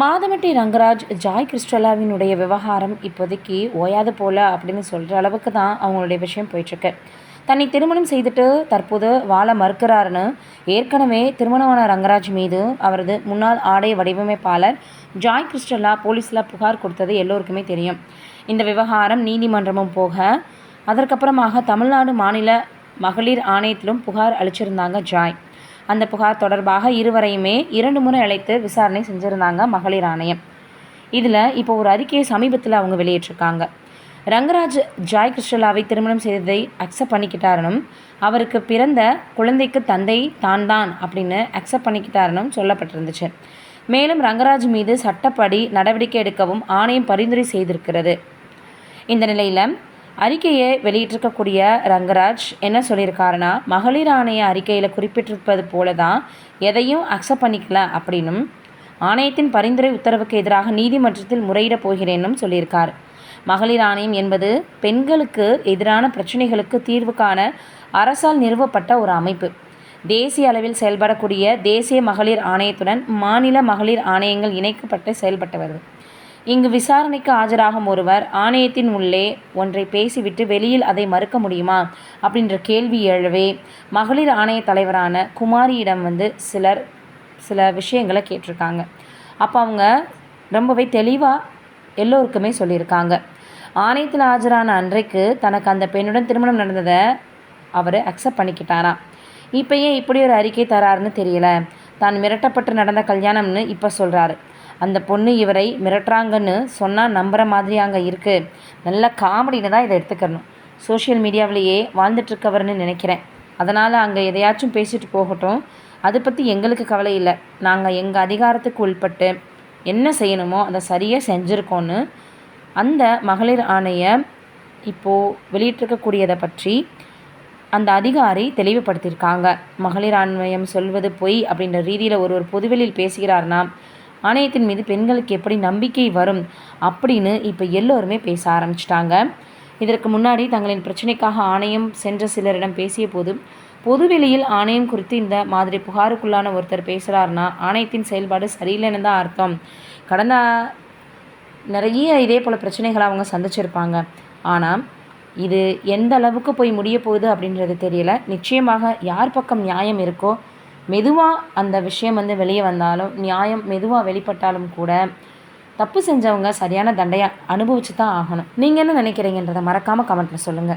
Madhampatti Rangaraj Joy கிறிஸ்டலாவினுடைய விவகாரம் இப்போதைக்கு ஓயாது போல அப்படின்னு சொல்கிற அளவுக்கு தான் அவங்களுடைய விஷயம் போயிட்டுருக்கு. தன்னை திருமணம் செய்துட்டு தற்போது வாழ மறுக்கிறாருன்னு ஏற்கனவே திருமணமான ரங்கராஜ் மீது அவரது முன்னாள் ஆடை வடிவமைப்பாளர் ஜாய் கிறிஸ்டலா போலீஸில் புகார் கொடுத்தது எல்லோருக்குமே தெரியும். இந்த விவகாரம் நீதிமன்றமும் போக அதற்கப்புறமாக தமிழ்நாடு மாநில மகளிர் ஆணையத்திலும் புகார் அளிச்சிருந்தாங்க ஜாய். அந்த புகார் தொடர்பாக இருவரையுமே இரண்டு முறை அழைத்து விசாரணை செஞ்சுருந்தாங்க மகளிர் ஆணையம். இதில் இப்போ ஒரு அறிக்கையை சமீபத்தில் அவங்க வெளியிட்டிருக்காங்க. ரங்கராஜ் ஜாய் கிருஷ்ணலாவை திருமணம் செய்ததை அக்செப்ட் பண்ணிக்கிட்டாருனும் அவருக்கு பிறந்த குழந்தைக்கு தந்தை தான் தான் அப்படின்னு அக்செப்ட் பண்ணிக்கிட்டாருனும் சொல்லப்பட்டிருந்துச்சு. மேலும் ரங்கராஜ் மீது சட்டப்படி நடவடிக்கை எடுக்கவும் ஆணையம் பரிந்துரை செய்திருக்கிறது. இந்த நிலையில் அறிக்கையை வெளியிட்டிருக்கக்கூடிய ரங்கராஜ் என்ன சொல்லியிருக்காருன்னா மகளிர் ஆணைய அறிக்கையில் குறிப்பிட்டிருப்பது போல தான் எதையும் அக்செப்ட் பண்ணிக்கல அப்படின்னும் ஆணையத்தின் பரிந்துரை உத்தரவுக்கு எதிராக நீதிமன்றத்தில் முறையிட போகிறேன்னும் சொல்லியிருக்கார். மகளிர் ஆணையம் என்பது பெண்களுக்கு எதிரான பிரச்சனைகளுக்கு தீர்வு காண அரசால் நிறுவப்பட்ட ஒரு அமைப்பு. தேசிய அளவில் செயல்படக்கூடிய தேசிய மகளிர் ஆணையத்துடன் மாநில மகளிர் ஆணையங்கள் இணைக்கப்பட்டு செயல்பட்டு வருது இங்கு விசாரணைக்கு ஆஜராகும் ஒருவர் ஆணையத்தின் உள்ளே ஒன்றை பேசிவிட்டு வெளியில் அதை மறுக்க முடியுமா? அப்படின்ற கேள்வி எழவே மகளிர் ஆணைய தலைவரான குமாரியிடம் வந்து சிலர் சில விஷயங்களை கேட்டிருக்காங்க. அப்போ அவங்க ரொம்பவே தெளிவாக எல்லோருக்குமே சொல்லியிருக்காங்க. ஆணையத்தில் ஆஜரான அன்றைக்கு தனக்கு அந்த பெண்ணுடன் திருமணம் நடந்ததை அவர் அக்செப்ட் பண்ணிக்கிட்டாராம் இப்போ ஏன் இப்படி ஒரு அறிக்கை தராருன்னு தெரியல. தான் மிரட்டப்பட்டு நடந்த கல்யாணம்னு இப்போ சொல்கிறாரு அந்த பொண்ணு இவரை மிரட்டுறாங்கன்னு சொன்னால் நம்புகிற மாதிரி அங்கே இருக்குது நல்ல காமெடின்னு தான் இதை எடுத்துக்கணும். சோஷியல் மீடியாவிலேயே வாழ்ந்துட்டுருக்கவர்னு நினைக்கிறேன். அதனால் அங்கே எதையாச்சும் பேசிட்டு போகட்டும். அதை பற்றி எங்களுக்கு கவலை இல்லை. நாங்கள் எங்கள் அதிகாரத்துக்கு உள்பட்டு என்ன செய்யணுமோ அதை சரியாக செஞ்சுருக்கோன்னு அந்த மகளிர் ஆணைய இப்போது வெளியிட்டிருக்கக்கூடியதை பற்றி அந்த அதிகாரி தெளிவுபடுத்தியிருக்காங்க. மகளிர் ஆண்மையம் சொல்வது பொய் அப்படின்ற ரீதியில் ஒரு ஒரு பொதுவெளியில் பேசுகிறார்னா ஆணையத்தின் மீது பெண்களுக்கு எப்படி நம்பிக்கை வரும் அப்படின்னு இப்போ எல்லோருமே பேச ஆரம்பிச்சிட்டாங்க. இதற்கு முன்னாடி தங்களின் பிரச்சனைக்காக ஆணையம் சென்ற சிலரிடம் பேசிய போது பொதுவெளியில் ஆணையம் குறித்து இந்த மாதிரி புகாருக்குள்ளான ஒருத்தர் பேசுகிறாருன்னா ஆணையத்தின் செயல்பாடு சரியில்லைன்னு தான் அர்த்தம். கடந்த நிறைய இதே போல் பிரச்சனைகளை அவங்க சந்திச்சிருப்பாங்க. ஆனால் இது எந்த அளவுக்கு போய் முடிய போகுது அப்படின்றது தெரியல. நிச்சயமாக யார் பக்கம் நியாயம் இருக்கோ மெதுவாக அந்த விஷயம் வந்து வெளியே வந்தாலும் நியாயம் மெதுவாக வெளிப்பட்டாலும் கூட தப்பு செஞ்சவங்க சரியான தண்டையை அனுபவிச்சு தான் ஆகணும். நீங்கள் என்ன நினைக்கிறீங்கன்றதை மறக்காமல் கமெண்ட்டில் சொல்லுங்கள்